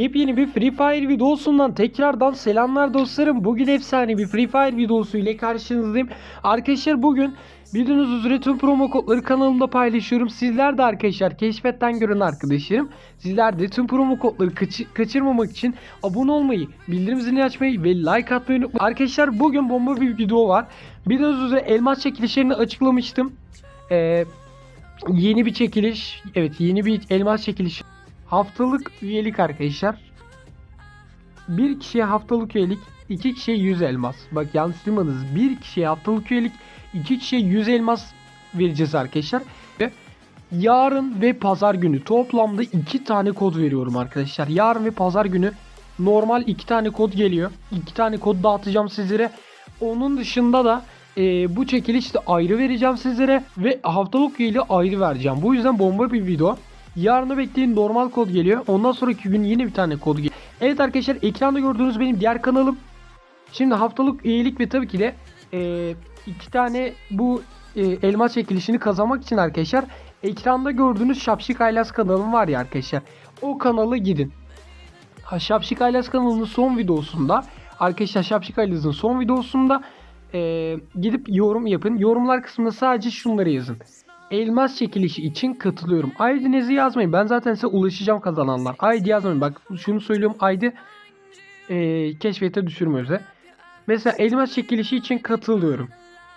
Yepyeni bir Free Fire videosundan tekrardan selamlar dostlarım. Bugün efsane bir Free Fire videosu ile karşınızdayım. Arkadaşlar bugün bildiğiniz üzere tüm promo kodları kanalımda paylaşıyorum. Sizler de arkadaşlar keşfetten görün arkadaşlarım. Sizler de tüm promo kodları kaçı- kaçırmamak için abone olmayı, bildirim zilini açmayı ve like atmayı unutmayın. Arkadaşlar bugün bomba bir video var. Bildiğiniz üzere elmas çekilişlerini açıklamıştım. Ee, yeni bir çekiliş, evet yeni bir elmas çekilişi Haftalık üyelik arkadaşlar. Bir kişiye haftalık üyelik, iki kişiye 100 elmas. Bak yanlış duymadınız. Bir kişiye haftalık üyelik, iki kişiye 100 elmas vereceğiz arkadaşlar. Ve yarın ve pazar günü toplamda iki tane kod veriyorum arkadaşlar. Yarın ve pazar günü normal iki tane kod geliyor. İki tane kod dağıtacağım sizlere. Onun dışında da e, bu çekilişte ayrı vereceğim sizlere ve haftalık üyeliği ayrı vereceğim. Bu yüzden bomba bir video. Yarını bekleyin normal kod geliyor. Ondan sonraki gün yine bir tane kod geliyor. Evet arkadaşlar ekranda gördüğünüz benim diğer kanalım. Şimdi haftalık üyelik ve tabii ki de e, iki tane bu e, elmas çekilişini kazanmak için arkadaşlar ekranda gördüğünüz Şapşik Aylas kanalım var ya arkadaşlar. O kanala gidin. Ha, Şapşik Aylas kanalının son videosunda arkadaşlar Şapşik Aylas'ın son videosunda e, gidip yorum yapın. Yorumlar kısmında sadece şunları yazın. Elmas çekilişi için katılıyorum. ID'nizi yazmayın. Ben zaten size ulaşacağım kazananlar. ID yazmayın. Bak şunu söylüyorum. ID e, keşfete düşürmüyoruz. he. Mesela elmas çekilişi için katılıyorum.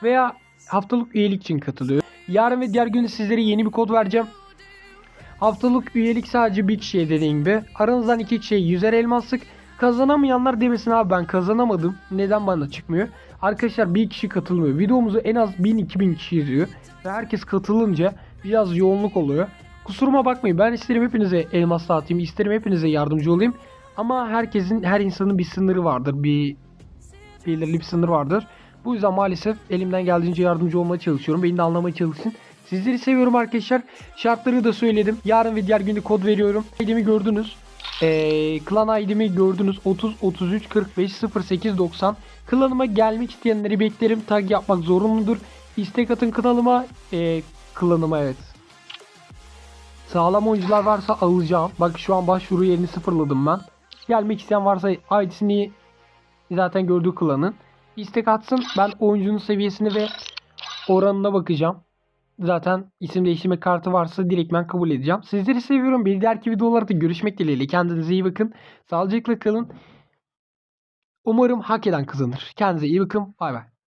Veya haftalık üyelik için katılıyorum. Yarın ve diğer gün sizlere yeni bir kod vereceğim. Haftalık üyelik sadece bir kişiye dediğim gibi. Aranızdan iki kişiye 100'er elmaslık. Kazanamayanlar demesin abi ben kazanamadım. Neden bana çıkmıyor? Arkadaşlar bir kişi katılmıyor. Videomuzu en az 1000-2000 kişi izliyor. Ve herkes katılınca biraz yoğunluk oluyor. Kusuruma bakmayın. Ben isterim hepinize elmas dağıtayım. isterim hepinize yardımcı olayım. Ama herkesin, her insanın bir sınırı vardır. Bir belirli bir sınır vardır. Bu yüzden maalesef elimden geldiğince yardımcı olmaya çalışıyorum. Beni de anlamaya çalışın. Sizleri seviyorum arkadaşlar. Şartları da söyledim. Yarın ve diğer günde kod veriyorum. ID'mi gördünüz. Ee, klan ID'mi gördünüz. 30 33 45 08 90. Klanıma gelmek isteyenleri beklerim. Tag yapmak zorunludur. İstek atın kanalıma. Ee, klanıma evet. Sağlam oyuncular varsa alacağım. Bak şu an başvuru yerini sıfırladım ben. Gelmek isteyen varsa ID'sini zaten gördüğü klanın. İstek atsın. Ben oyuncunun seviyesini ve oranına bakacağım. Zaten isim değiştirme kartı varsa direkt ben kabul edeceğim. Sizleri seviyorum. Bir dahaki videolarda görüşmek dileğiyle. Kendinize iyi bakın. Sağlıcakla kalın. Umarım hak eden kazanır. Kendinize iyi bakın. Bay bay.